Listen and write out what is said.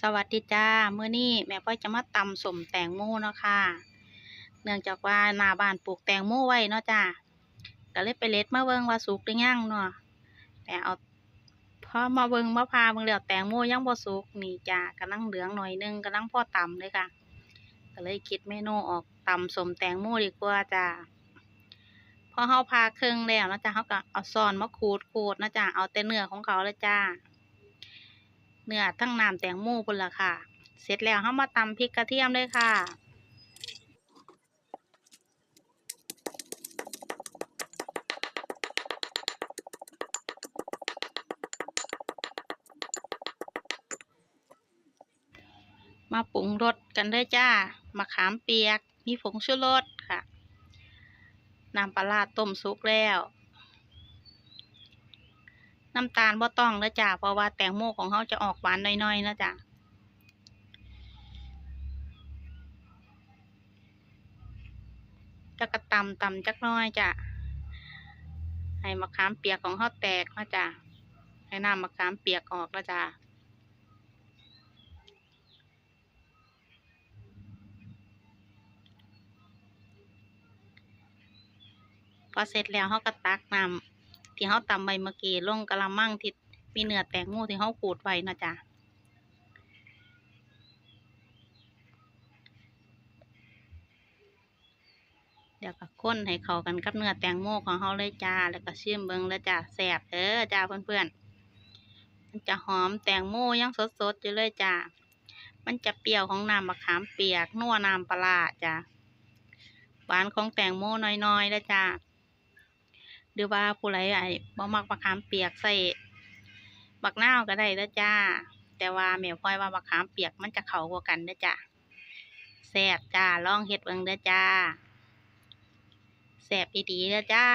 สวัสดีจ้าเมื้อนี้แม่ป้อยจะมาตำสมแตงโมเนาะค่ะ เนื่องจากว่านาบ้านปลูกแตงโมไว้เนาะจ้าก็เลยไปเล็ดมาเบิ่งว่าสุกหรือยังเนาะแต่เอาพอมาเบิ่งมาพาเบิ่งแล้วแตงโมยังบ่สุกนี่จ้ากำลังเหลืองหน่อยนึงกำลังพ่อตำเลยค่ะ ก็เลยคิดเมนูออกตำสมแตงโมดีกว่าจ้าพอเฮาพาเครื่องแล้วนะจ้าเฮาก็เอาซอนมาขูดขูดนะจ้าเอาแต่เนื้อของเขาเลยจ้า เนื้อทั้งน้ำแตงโมพุ่นละค่ะ เสร็จแล้วเรามาตำพริกกระเทียมเลยค่ะมาปรุงรสกันเลยจ้า มะขามเปียก มีผงชูรสค่ะ น้ำปลาร้าต้มสุกแล้ว น้ำตาลบ่ต้องแล้วจ้าเพราะว่าแตงโมของเขาจะออกหวานน้อยๆนะจ้ะจะกระตำตำจักน้อยจ้ะให้มะขามเปียกของเขาแตกนะจ้ะให้น้ำมะขามเปียกออกแล้วจ้ะพอเสร็จแล้วเขาก็ตักน้ำ ที่เขาตำใบมื่อกี้ลงกะละมังที่มีเนื้อแตงโมที่เขาขูดไว้นะจ๊ะเดี๋ยวก็ค้นให้เข้ากันกับเนื้อแตงโมของเขาเลยจ้า แล้วก็ชิมเบิ้งแล้วจ้าแซบเด้อจ้าเพื่อนๆมันจะหอมแตงโมยังสดๆอยู่เลยจ้ามันจะเปรี้ยวของน้ำมะขามเปียกนัวน้ำปลาจ้าหวานของแตงโมน้อยๆแล้วจ้า หรือว่าผู้ไรไอ้บ่มักมะขามเปียกใส่บักนาวก็ได้เด้อจ้า แต่ว่าแมวพลอยว่ามะขามเปียกมันจะเข้ากว่ากันนะจ้าแซ่บจ้าลองเห็ดเบิ่งเด้อจ้าแซ่บอีดีเด้อจ้า